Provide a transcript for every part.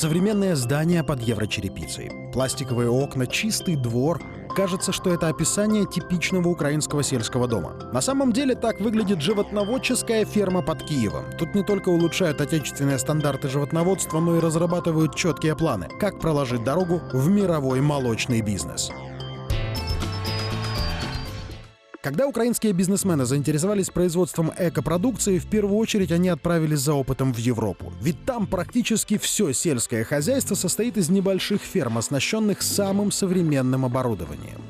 Современное здание под еврочерепицей, пластиковые окна, чистый двор. Кажется, что это описание типичного украинского сельского дома. На самом деле так выглядит животноводческая ферма под Киевом. Тут не только улучшают отечественные стандарты животноводства, но и разрабатывают четкие планы, как проложить дорогу в мировой молочный бизнес. Когда украинские бизнесмены заинтересовались производством экопродукции, в первую очередь они отправились за опытом в Европу. Ведь там практически все сельское хозяйство состоит из небольших ферм, оснащенных самым современным оборудованием.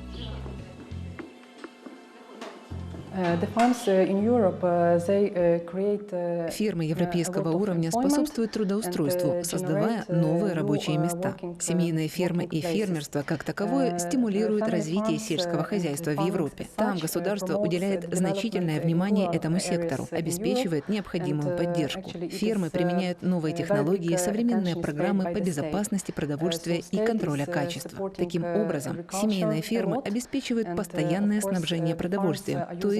Фирмы европейского уровня способствуют трудоустройству, создавая новые рабочие места. Семейные фермы и фермерство как таковое стимулируют развитие сельского хозяйства в Европе. Там государство уделяет значительное внимание этому сектору, обеспечивает необходимую поддержку. Фермы применяют новые технологии, современные программы по безопасности продовольствия и контроля качества. Таким образом, семейные фермы обеспечивают постоянное снабжение продовольствием, то есть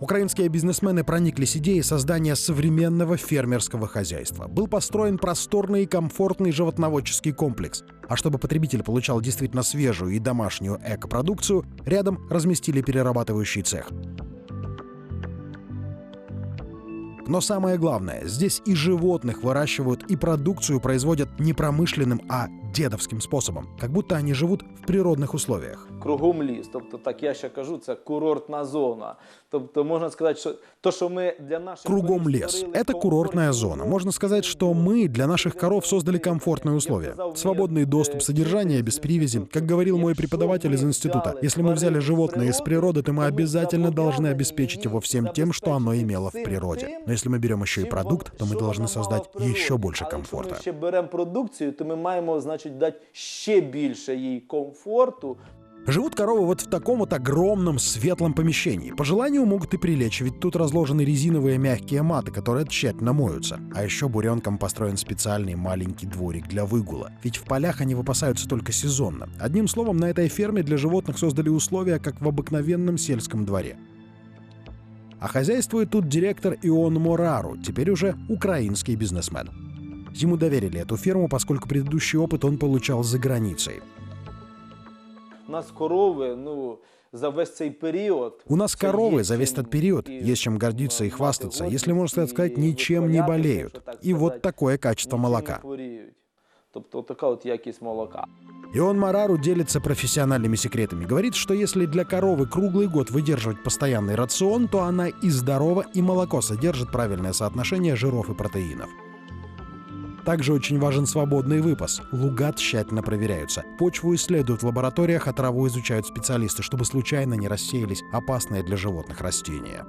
Украинские бизнесмены прониклись идеей создания современного фермерского хозяйства. Был построен просторный и комфортный животноводческий комплекс. А чтобы потребитель получал действительно свежую и домашнюю экопродукцию, рядом разместили перерабатывающий цех. Но самое главное, здесь и животных выращивают, и продукцию производят не промышленным, а дедовським способом, як будто вони живуть в природних условиях. Кругом ліс, тобто так я ще кажу, це курортна зона. Тобто можна сказати, що то, що ми для наших кругом лес. Это курортная зона. Можно сказать, что мы для наших коров создали комфортные условия. Свободный доступ, содержание без привязи. Как говорил мой преподаватель из института, если мы взяли животное из природы, то мы обязательно должны обеспечить его всем тем, что оно имело в природе. Но если мы берем еще и продукт, то мы должны создать еще больше комфорта. Если мы берем продукцию, то мы маємо, значит, значить, дати ще більше їй комфорту. Живут коровы вот в таком вот огромном светлом помещении. По желанию могут и прилечь, ведь тут разложены резиновые мягкие маты, которые тщательно моются. А еще буренкам построен специальный маленький дворик для выгула. Ведь в полях они выпасаются только сезонно. Одним словом, на этой ферме для животных создали условия, как в обыкновенном сельском дворе. А хозяйствует тут директор Ион Морару, теперь уже украинский бизнесмен. Ему доверили эту ферму, поскольку предыдущий опыт он получал за границей. У нас коровы, ну, за весь цей период. У нас коровы за весь этот период, есть чем гордиться и хвастаться, если можно сказать, ничем не болеют. И вот такое качество молока. Тобто така от якість молока. И он Марару делится профессиональными секретами. Говорит, что если для коровы круглый год выдерживать постоянный рацион, то она и здорова, и молоко содержит правильное соотношение жиров и протеинов. Также очень важен свободный выпас. Луга тщательно проверяются. Почву исследуют в лабораториях, а траву изучают специалисты, чтобы случайно не рассеялись опасные для животных растения.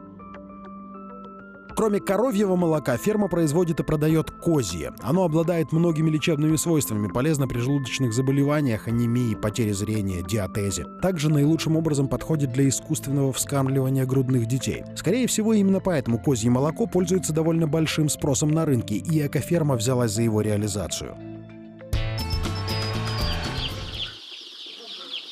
Кроме коровьего молока, ферма производит и продает козье. Оно обладает многими лечебными свойствами, полезно при желудочных заболеваниях, анемии, потере зрения, диатезе. Также наилучшим образом подходит для искусственного вскармливания грудных детей. Скорее всего, именно поэтому козье молоко пользуется довольно большим спросом на рынке, и экоферма взялась за его реализацию.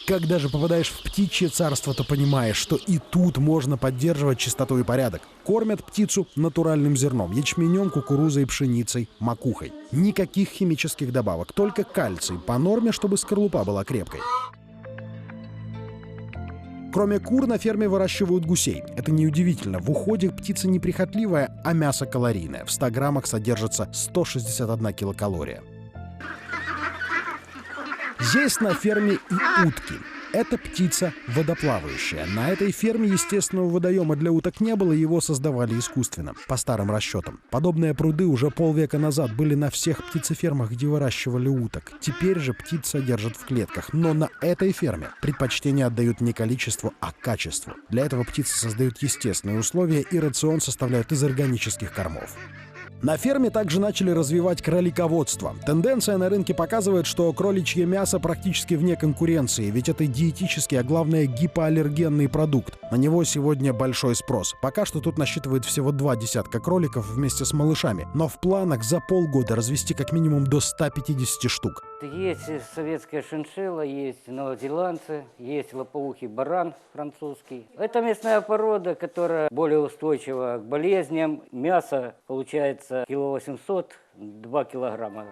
Когда же попадаешь в птичье царство, то понимаешь, что и тут можно поддерживать чистоту и порядок. Кормят птицу натуральным зерном, ячменем, кукурузой, пшеницей, макухой. Никаких химических добавок, только кальций по норме, чтобы скорлупа была крепкой. Кроме кур на ферме выращивают гусей. Это неудивительно. В уходе птица неприхотливая, а мясо калорийное. В 100 граммах содержится 161 килокалория. Здесь на ферме и утки. Это птица водоплавающая. На этой ферме естественного водоема для уток не было, его создавали искусственно, по старым расчетам. Подобные пруды уже полвека назад были на всех птицефермах, где выращивали уток. Теперь же птиц содержат в клетках, но на этой ферме предпочтение отдают не количеству, а качеству. Для этого птицы создают естественные условия и рацион составляют из органических кормов. На ферме также начали развивать кролиководство. Тенденция на рынке показывает, что кроличье мясо практически вне конкуренции, ведь это диетический, а главное гипоаллергенный продукт. На него сегодня большой спрос. Пока что тут насчитывает всего два десятка кроликов вместе с малышами, но в планах за полгода развести как минимум до 150 штук. Есть советская шиншилла, есть новозеландцы, есть лопоухий баран французский. Это местная порода, которая более устойчива к болезням. Мясо получается кило 800, 2 килограмма.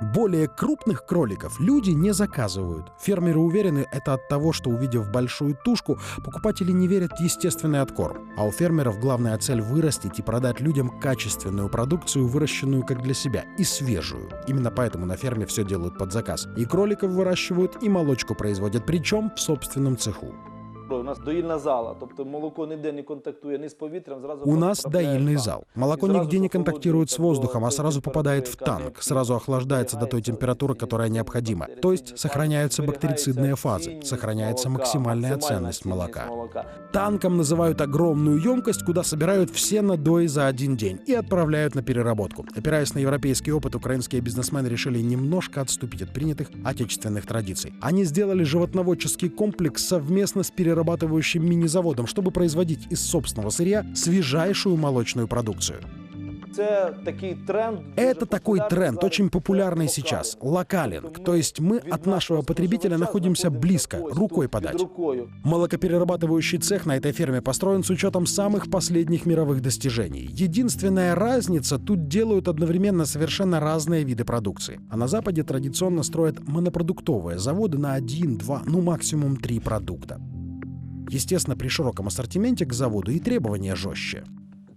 Более крупных кроликов люди не заказывают. Фермеры уверены, это от того, что увидев большую тушку, покупатели не верят в естественный откорм. А у фермеров главная цель вырастить и продать людям качественную продукцию, выращенную как для себя, и свежую. Именно поэтому на ферме все делают под заказ. И кроликов выращивают, и молочку производят, причем в собственном цеху. У нас доїльна зала, тобто молоко ніде не контактує ні з повітрям, зразу У нас потрапляє в доильный танк. зал. И Молоко сразу нигде не контактирует с охолоджується воздухом, а до сразу той попадает в температури, танк, яка сразу охлаждается до той температуры, которая необходима. То есть сохраняются бактерицидные фазы, сохраняется максимальная ценность молока. Танком называют огромную емкость, куда собирают все надои за один день и отправляют на переработку. Опираясь на европейский опыт, украинские бизнесмены решили немножко отступить от принятых отечественных традиций. Они сделали животноводческий комплекс совместно с перерабатывающим мини-заводом, чтобы производить из собственного сырья свежайшую молочную продукцию. Це такий тренд. дуже Это такой популярний тренд, зараз. очень популярный Це сейчас. локалінг. Локалинг. Тобто То есть мы від от нашего нашого потребителя споживача находимся знаходимося близко, ось рукой тут, подать. Під рукою. Молокоперерабатывающий цех на этой ферме построен с учетом самых последних мировых достижений. Единственная разница, тут делают одновременно совершенно разные виды продукции. А на Западе традиционно строят монопродуктовые заводы на один, два, ну максимум три продукта. Естественно, при широком ассортименте к заводу и требования жестче.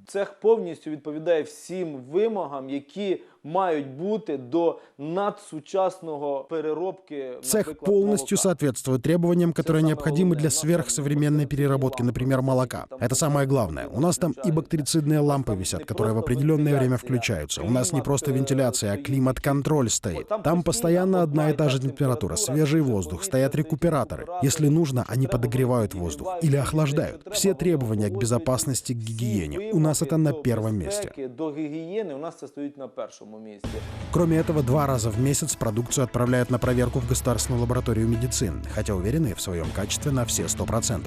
Цех повністю відповідає всім вимогам, які мають бути до надсучасного переробки. Цех наприклад, полностью молока. соответствует требованиям, которые необходимы для сверхсовременной переработки, например, молока. Это самое главное. У нас там и бактерицидные лампы висят, которые в определенное время включаются. У нас не просто вентиляция, а климат-контроль стоит. Там постоянно одна и та же температура, свежий воздух, стоят рекуператоры. Если нужно, они подогревают воздух или охлаждают. Все требования к безопасности, к гигиене. У нас это на первом месте. Безпеки До гігієни у нас це стоїть на першому місці. Кроме этого, два раза в месяц продукцию отправляют на проверку в государственную лабораторию медицины, хотя уверены в своем качестве на все 100%.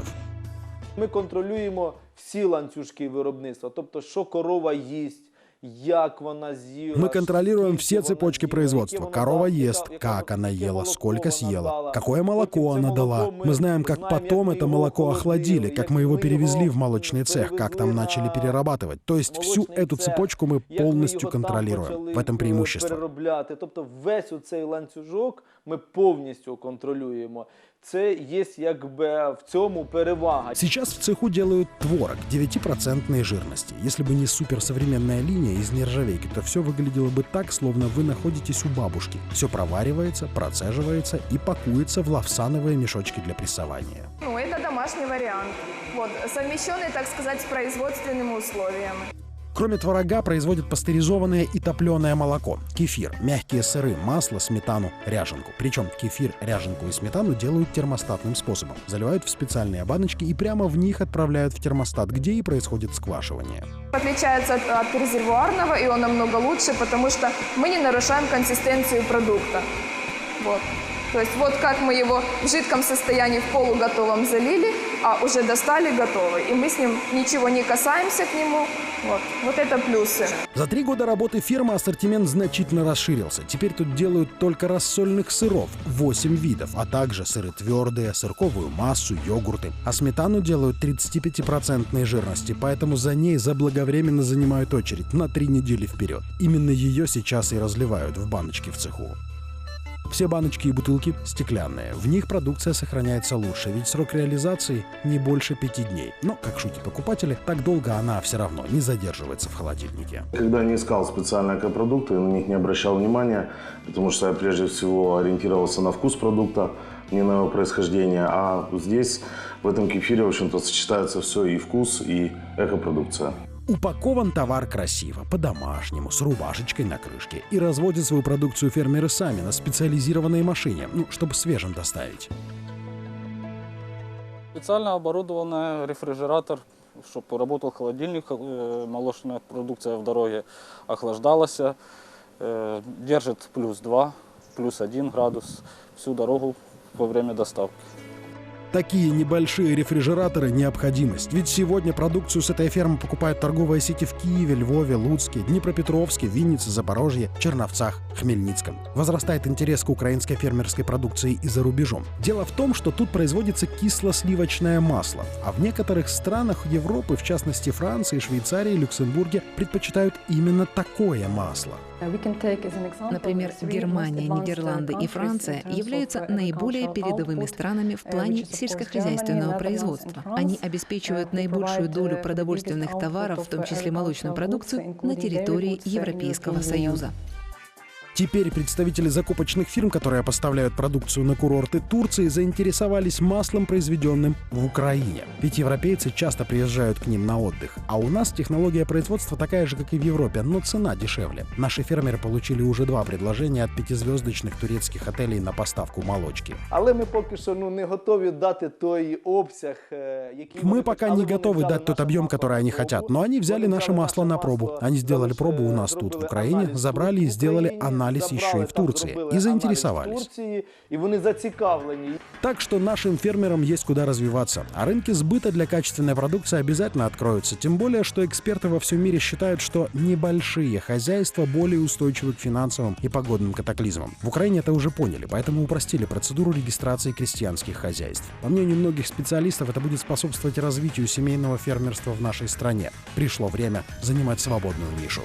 Ми контролюємо всі ланцюжки виробництва, тобто, що корова їсть, як вона з'їла. Мы контролируем скільки все вона цепочки з'їла, производства. яке вона Корова дала, ест, яке- как она яке ела, молоко сколько вона съела, дала. какое молоко Потім це она дала. молоко Мы знаем, как знаємо, потом як это ми молоко його охладили, охолодили, как як мы его ми перевезли його в молочный цех, как там перевезли начали на перерабатывать. То есть всю молочний эту цех, цепочку мы як ми полностью його там контролируем. почали, В этом е, преимущество. Переробляти. Тобто весь оцей ланцюжок ми повністю контролюємо. Це є якби в цьому перевага. Сейчас в цеху делают творог 9% жирности. Если бы не суперсовременная линия из нержавейки, то все выглядело бы так, словно вы находитесь у бабушки. Все проваривается, процеживается и пакуется в лавсановые мешочки для прессования. Ну, это домашний вариант. Вот, совмещенный, так сказать, с производственными условиями. Кроме творога производят пастеризованное и топленое молоко, кефир, мягкие сыры, масло, сметану, ряженку. Причем кефир, ряженку и сметану делают термостатным способом. Заливают в специальные баночки и прямо в них отправляют в термостат, где и происходит сквашивание. Отличается от, от резервуарного, и он намного лучше, потому что мы не нарушаем консистенцию продукта. Вот. То есть вот как мы его в жидком состоянии в полуготовом залили, а уже достали готовый. И мы с ним ничего не касаемся к нему. Вот, вот это плюсы. За три года работы фирмы ассортимент значительно расширился. Теперь тут делают только рассольных сыров, 8 видов, а также сыры твердые, сырковую массу, йогурты. А сметану делают 35% жирности, поэтому за ней заблаговременно занимают очередь на три недели вперед. Именно ее сейчас и разливают в баночки в цеху. Все баночки и бутылки стеклянные. В них продукция сохраняется лучше, ведь срок реализации не больше пяти дней. Но, как шутят покупатели, так долго она все равно не задерживается в холодильнике. Когда не искал специально продукты, на них не обращал внимания, потому что я прежде всего ориентировался на вкус продукта, не на его происхождение. А здесь, в этом кефире, в общем-то, сочетается все и вкус, и экопродукция. Упакован товар красиво, по-домашнему, с рубашечкой на крышке. И разводят свою продукцию фермеры сами на специализированной машине, ну, чтобы свежим доставить. Специально оборудованный рефрижератор чтобы работал холодильник, э, молочная продукция в дороге охлаждалась, э, держит плюс 2, плюс 1 градус всю дорогу во время доставки. Такие небольшие рефрижераторы – необходимость. Ведь сегодня продукцию с этой фермы покупают торговые сети в Киеве, Львове, Луцке, Днепропетровске, Виннице, Запорожье, Черновцах, Хмельницком. Возрастает интерес к украинской фермерской продукции и за рубежом. Дело в том, что тут производится кисло-сливочное масло, а в некоторых странах Европы, в частности Франции, Швейцарии, Люксембурге, предпочитают именно такое масло. Например, Германия, Нидерланды и Франция являются наиболее передовыми странами в плане сельскохозяйственного производства. Они обеспечивают наибольшую долю продовольственных товаров, в том числе молочную продукцию, на территории Европейского Союза. Теперь представители закупочных фирм, которые поставляют продукцию на курорты Турции, заинтересовались маслом, произведенным в Украине. Ведь европейцы часто приезжают к ним на отдых. А у нас технология производства такая же, как и в Европе, но цена дешевле. Наши фермеры получили уже два предложения от пятизвездочных турецких отелей на поставку молочки. Але ми поки що ну, не готові дати той обсяг, е, який Мы вони пока хочуть. не Але вони готовы взяли дать тот наше объем, масло который они на хотят, пробу. но они взяли Вони наше взяли масло на наше пробу. масло, Они сделали взяли пробу у ще, нас тут, в зробили Украине, аналіз забрали тут и в сделали Україні, анализ еще забрали и в там, Турции. зробили И аналіз заинтересовались. в Турції, і вони зацікавлені. Так что нашим фермерам есть куда развиваться. А рынки сбыта для качественной продукции обязательно откроются. Тем более, что эксперты во всем мире считают, что небольшие хозяйства более устойчивы к финансовым и погодным катаклизмам. В Украине это уже поняли, поэтому упростили процедуру регистрации крестьянских хозяйств. По мнению многих специалистов, это будет способствовать развитию семейного фермерства в нашей стране. Пришло время занимать свободную нишу.